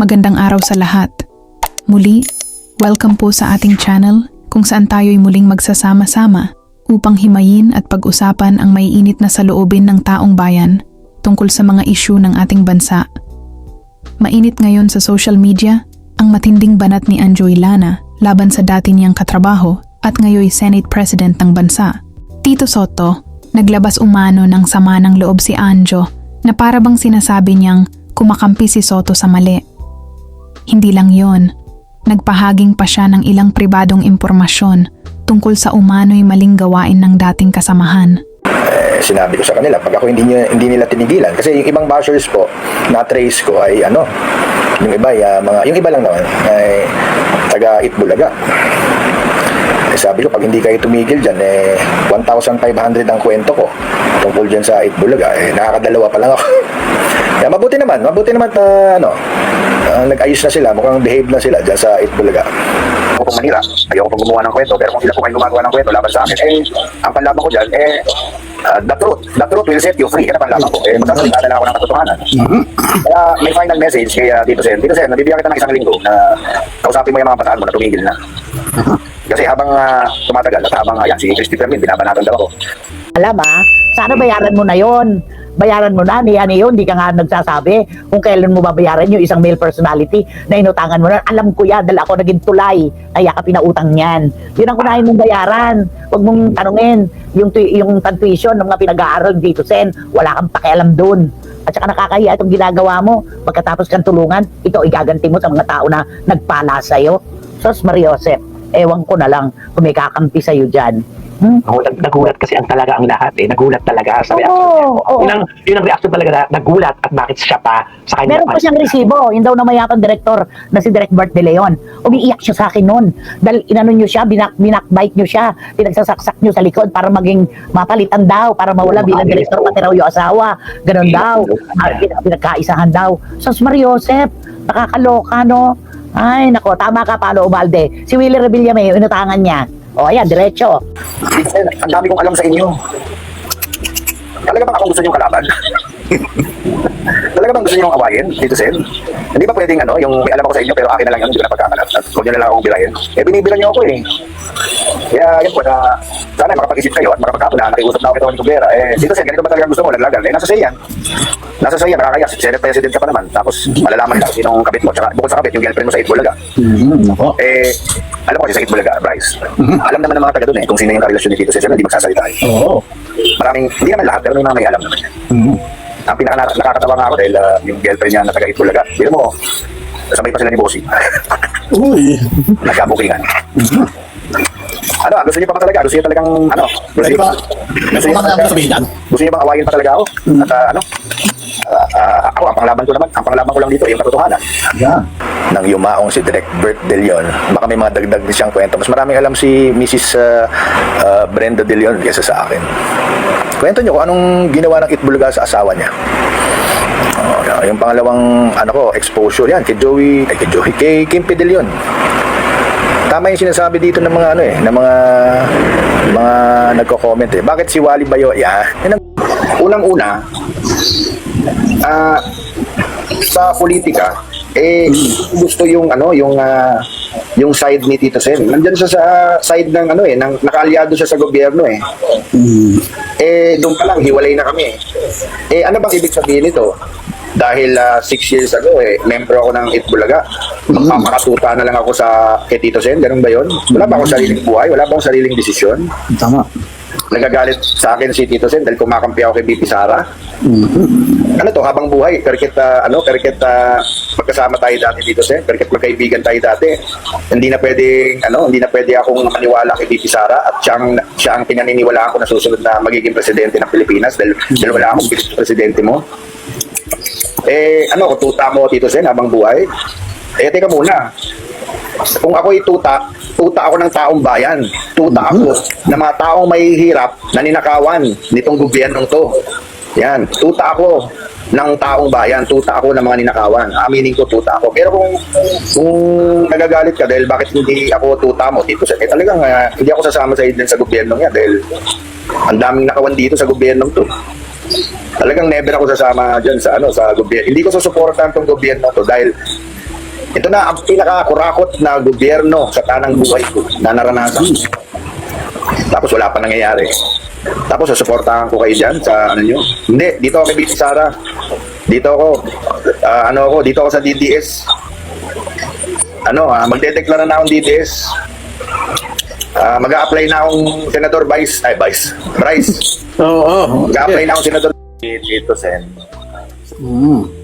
Magandang araw sa lahat. Muli, welcome po sa ating channel kung saan tayo'y muling magsasama-sama upang himayin at pag-usapan ang maiinit na saloobin ng taong bayan tungkol sa mga isyu ng ating bansa. Mainit ngayon sa social media ang matinding banat ni Anjoy Lana laban sa dati niyang katrabaho at ngayoy Senate President ng bansa. Tito Soto, naglabas umano ng sama ng loob si Anjo na para bang sinasabi niyang kumakampi si Soto sa mali. Hindi lang yon, nagpahaging pa siya ng ilang pribadong impormasyon tungkol sa umano'y maling gawain ng dating kasamahan. Eh, sinabi ko sa kanila, pag ako hindi, niya, hindi nila tinigilan, kasi yung ibang bashers po, na trace ko ay ano, yung iba, ah, mga, yung iba lang naman, ay taga Itbulaga. Eh, sabi ko, pag hindi kayo tumigil dyan, eh, 1,500 ang kwento ko tungkol dyan sa Itbulaga. Eh, nakakadalawa pa lang ako. Kaya mabuti naman, mabuti naman na, ano, ah, nag-ayos na sila, mukhang behave na sila dyan sa Itbulaga. Ako pong manira, ayoko pong gumawa ng kwento, pero kung sila po kayo gumagawa ng kwento laban sa akin, eh, ang panlaban ko dyan, eh, ah, the truth, the truth will set you free. Yan ang panlaban ko. Eh, magsasalita na lang ako ng katotohanan. Kaya may final message kay uh, Tito Sen. Tito Sen, nabibigyan kita ng isang linggo na kausapin mo yung mga bataan mo na tumigil na. Kasi habang ah, tumatagal at habang uh, yan, si Christopher Min, binabanatan daw ako. Alam ah, sana bayaran mo na yon. Bayaran mo na, niyan yun, hindi ka nga nagsasabi kung kailan mo babayaran yung isang male personality na inutangan mo na. Alam ko yan, dahil ako naging tulay, kaya ka pinautang yan. Yun ang kunahin mong bayaran. Huwag mong tanungin yung, yung tuition ng mga pinag-aaral dito, Sen. Wala kang pakialam dun. At saka nakakahiya itong ginagawa mo. Pagkatapos kang tulungan, ito igaganti mo sa mga tao na nagpala sa'yo. Sos Mariosep, ewan ko na lang kung may kakampi sa'yo dyan. Hmm? Nagulat, nagulat kasi ang talaga ang lahat eh. Nagulat talaga sa reaction niya. oo. Yun ang, yun ang reaction talaga na nagulat at bakit siya pa sa kanya. Meron pa siyang resibo. Yun daw na mayapang director na si Direk Bart De Leon. Umiiyak siya sa akin noon. Dahil inano nyo siya, binak, binakbite nyo siya, pinagsasaksak nyo sa likod para maging mapalitan daw, para mawala Oo, bilang mabilis, director pati raw yung asawa. Ganon Hindi, daw. Ah, pin- pinagkaisahan daw. Sos Mariosep, nakakaloka no? Ay, nako, tama ka, Paolo Ubalde. Si Willie Revilla may inutangan niya. O, ayan, diretso. Sen, ang dami kong alam sa inyo. Talaga bang akong gusto niyong kalaban? Talaga bang gusto niyong awayin, Tito Sen? Hindi ba pwedeng ano, yung may alam ako sa inyo pero akin na lang yun, hindi ko na pagkakalat at huwag niyo na lang akong bilayin. Eh, binibilan niyo ako eh. Kaya yun po na, sana makapag-isip kayo at makapagkapon na nakiusap na ako ito ni Kublera. Eh, Tito Sen, ganito ba talaga gusto mo, laglagan? Eh, nasa sa yan. Nasa sa yan, nakakaya, Senate President ka pa naman. Tapos, malalaman lang sinong kabit mo. Tsaka, bukod sa kabit, yung girlfriend mo sa Itbulaga. Eh, alam mo kasi sa Itbulaga, Bryce. Alam naman ng mga taga doon eh, kung sino yung karelasyon ni Tito sila hindi magsasalita eh. Oo. Maraming, hindi naman lahat, pero may mga may alam naman yan. Ang pinaka na- nakakatawa nga ako dahil ah, yung girlfriend niya na taga Itbulaga. Biro mo, sabay pa sila ni Bossy. Uy. Nagkabukingan. Ano, ah, gusto niyo pa ba talaga? Gusto niyo talagang, ano? Gusto niyo ba? Gusto niyo mo sabihin yan? Gusto niyo bang awayin pa talaga ako? At ah, ano? Ah, ako, ang panglaban ko naman, ang panglaban ko lang dito, yung katotohanan. Yan. Nang yumaong si Direk Bert De Leon, baka may mga dagdag din siyang kwento. Mas maraming alam si Mrs. ah, ah, Brenda De Leon kaysa sa akin. Kwento niyo kung anong ginawa ng Itbulaga sa asawa niya. Oh, yung pangalawang ano ko, exposure yan kay Joey, ay kay Joey, kay Kimpe De Leon. Tama yung sinasabi dito ng mga ano eh, ng mga mga nagko-comment eh. Bakit si Wally Bayo? Yeah. Yan ang unang-una ah sa politika eh gusto yung ano yung ah, yung side ni Tito Sen. Nandiyan siya sa side ng ano eh, ng nakaalyado siya sa gobyerno eh. Eh doon pa lang hiwalay na kami. Eh ano bang ibig sabihin nito? Dahil ah, six years ago eh, member ako ng Itbulaga. Magpamakatuta na lang ako sa kay Tito Sen, ganun ba yun? Wala ba akong sariling buhay? Wala ba akong sariling desisyon? Tama. Nagagalit sa akin si Tito Sen dahil kumakampi ako kay BP Sara. Ano to, habang buhay, perket, ah, ano, perket ah, magkasama tayo dati Tito Sen, perket magkaibigan tayo dati. Hindi na pwedeng, ano, hindi na pwede akong maniwala kay BP Sara at siya ang, siya ang pinaniniwalaan ko na susunod na magiging presidente ng Pilipinas dahil, dahil wala akong presidente mo. Eh, ano, tuta mo, Tito Sen, habang buhay? Eh, teka muna. Kung ako'y tuta, tuta ako ng taong bayan. Tuta ako ng mga taong mahihirap na ninakawan nitong gobyernong to. Yan, tuta ako ng taong bayan, tuta ako ng mga ninakawan. Aminin ko, tuta ako. Pero kung, kung nagagalit ka dahil bakit hindi ako tuta mo, Tito Sen, eh talagang ah, hindi ako sasama sa idin sa gobyernong yan dahil ang daming nakawan dito sa gobyernong to. Talagang never ako sasama diyan sa ano sa gobyerno. Hindi ko susuportahan tong gobyerno to dahil Ito na ang pinakakurakot na gobyerno sa tanang buhay ko na naranasan. Tapos wala pa nangyayari. Tapos susuportahan ko kayo dyan sa ano nyo. Hindi, dito ako kay Sara. Dito ako, ah, ano ako, dito ako sa DDS. Ano, ah, magdedeklara na akong DDS. Ah, mag-a-apply na akong Senador Vice, ay Vice, Bryce. Oo. Mag-a-apply na akong Senador dito, Sen.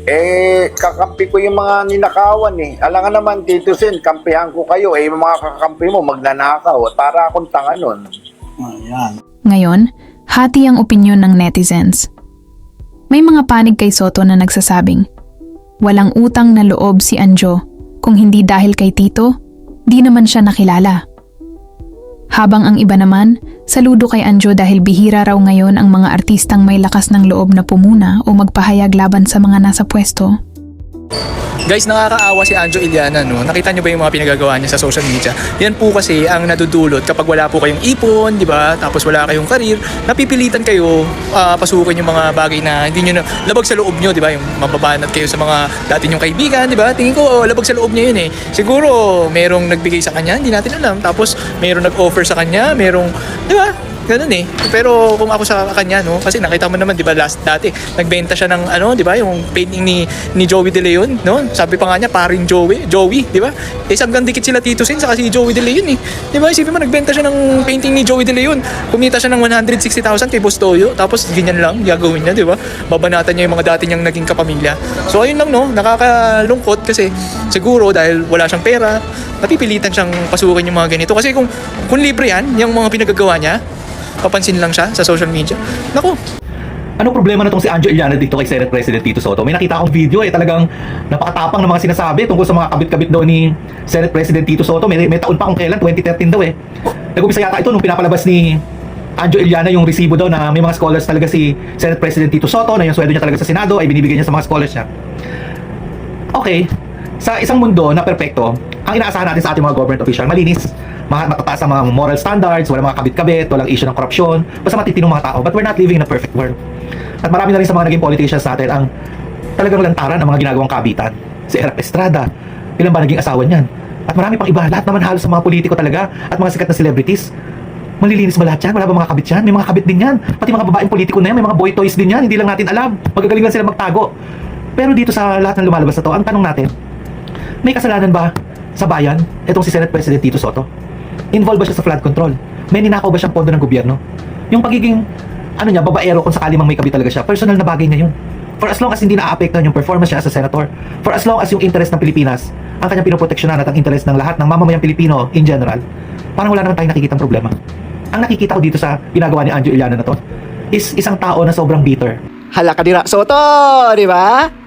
Eh, kakampi ko yung mga ninakawan eh. Alam nga naman, Tito Sen, kampihan ko kayo. Eh, mga kakampi mo, magnanakaw. Para akong tanga nun. Ayan. Ngayon, hati ang opinyon ng netizens. May mga panig kay Soto na nagsasabing, walang utang na loob si Anjo kung hindi dahil kay Tito, di naman siya nakilala. Habang ang iba naman, saludo kay Anjo dahil bihira raw ngayon ang mga artistang may lakas ng loob na pumuna o magpahayag laban sa mga nasa pwesto. Guys, nakakaawa si Anjo Iliana, no? Nakita niyo ba yung mga pinagagawa niya sa social media? Yan po kasi ang nadudulot kapag wala po kayong ipon, di ba? Tapos wala kayong karir, napipilitan kayo ah, pasukin yung mga bagay na hindi niyo na labag sa loob niyo, di ba? Yung mababanat kayo sa mga dati niyong kaibigan, di ba? Tingin ko, oh, labag sa loob niya yun eh. Siguro, merong nagbigay sa kanya, hindi natin alam. Tapos, merong nag-offer sa kanya, merong, di ba? Ganun eh. Pero kung ako sa kanya, no, kasi nakita mo naman, 'di ba, last dati, nagbenta siya ng ano, 'di ba, yung painting ni ni Joey De Leon, no? Sabi pa nga niya, paring Joey, Joey, 'di ba? Eh hanggang dikit sila Tito Sin saka si Joey De Leon eh. 'Di ba? Isipin mo nagbenta siya ng painting ni Joey De Leon. Kumita siya ng 160,000 kay Boss Toyo, tapos ganyan lang gagawin niya, 'di ba? Babanatan niya yung mga dati niyang naging kapamilya. So ayun lang no, nakakalungkot kasi siguro dahil wala siyang pera, napipilitan siyang pasukin yung mga ganito. Kasi kung kung libre yan, yung mga pinagagawa niya, papansin lang siya sa social media. Naku, Ano problema na tong si Anjo Iliana dito kay Senate President Tito Soto? May nakita akong video eh, talagang napakatapang ng mga sinasabi tungkol sa mga kabit-kabit daw ni Senate President Tito Soto. May, may taon pa kung kailan, 2013 daw eh. Nag-umpisa yata ito nung pinapalabas ni Anjo Iliana yung resibo daw na may mga scholars talaga si Senate President Tito Soto na yung sweldo niya talaga sa Senado ay binibigyan niya sa mga scholars niya. Okay, sa isang mundo na perpekto, ang inaasahan natin sa ating mga government official, malinis, matataas ang mga moral standards, walang mga kabit-kabit, walang issue ng korupsyon, basta matitinong mga tao. But we're not living in a perfect world. At marami na rin sa mga naging politicians natin ang talagang lantaran ng mga ginagawang kabitan. Si Erap Estrada, ilan ba naging asawa niyan? At marami pang iba, lahat naman halos sa mga politiko talaga at mga sikat na celebrities. Malilinis ba lahat yan? Wala ba mga kabit yan? May mga kabit din yan. Pati mga babaeng politiko na yan, may mga boy toys din yan. Hindi lang natin alam. Magagaling lang sila magtago. Pero dito sa lahat ng lumalabas na to, ang tanong natin, may kasalanan ba sa bayan itong si Senate President Tito Soto? Involved ba siya sa flood control? May ninakaw ba siyang pondo ng gobyerno? Yung pagiging, ano niya, babaero kung sakali mang may kabit talaga siya, personal na bagay niya yun. For as long as hindi naaapektuhan yung performance niya as a senator, for as long as yung interest ng Pilipinas, ang kanyang pinoproteksyonan at ang interest ng lahat ng mamamayang Pilipino in general, parang wala naman tayong nakikitang problema. Ang nakikita ko dito sa ginagawa ni Anjo Iliana na to, is isang tao na sobrang bitter. Hala ka dira. Soto, di ba?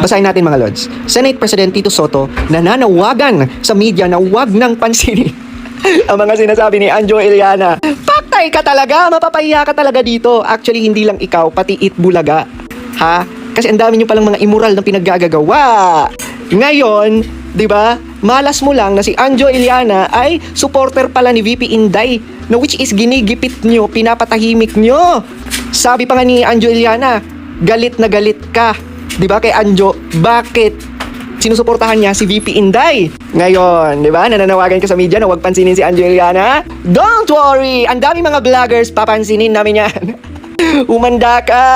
Basahin natin mga lods. Senate President Tito Soto nananawagan sa media na huwag nang pansinin ang mga sinasabi ni Anjo Eliana. Paktay ka talaga, mapapahiya ka talaga dito. Actually, hindi lang ikaw, pati Itbulaga. Ha? Kasi ang dami nyo palang mga immoral na pinaggagawa. Ngayon, di ba, malas mo lang na si Anjo Eliana ay supporter pala ni VP Inday na which is ginigipit nyo, pinapatahimik nyo. Sabi pa nga ni Anjo Eliana, galit na galit ka. Di ba kay Anjo, bakit sinusuportahan niya si VP Inday. Ngayon, di ba, nananawagan ka sa media na huwag pansinin si Anjo Eliana? Don't worry! Ang dami mga vloggers, papansinin namin yan. Umanda ka!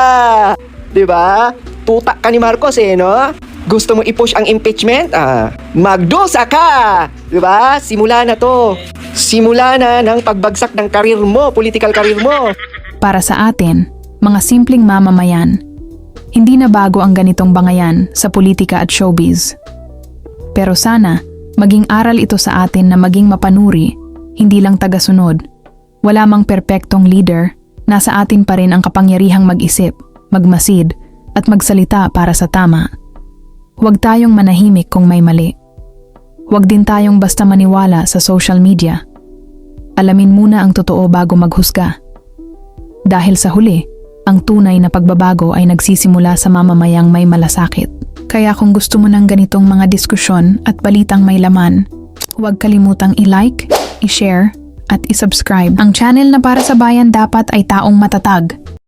Di ba? Tutak ka ni Marcos eh, no? Gusto mo i-push ang impeachment? Ah, magdusa ka! Di ba? Simula na to. Simula na ng pagbagsak ng karir mo, political karir mo. Para sa atin, mga simpleng mamamayan, hindi na bago ang ganitong bangayan sa politika at showbiz. Pero sana, maging aral ito sa atin na maging mapanuri, hindi lang tagasunod. Wala mang perpektong leader, nasa atin pa rin ang kapangyarihang mag-isip, magmasid, at magsalita para sa tama. Huwag tayong manahimik kung may mali. Huwag din tayong basta maniwala sa social media. Alamin muna ang totoo bago maghusga. Dahil sa huli, ang tunay na pagbabago ay nagsisimula sa mamamayang may malasakit. Kaya kung gusto mo ng ganitong mga diskusyon at balitang may laman, huwag kalimutang i-like, i-share, at i-subscribe. Ang channel na para sa bayan dapat ay taong matatag,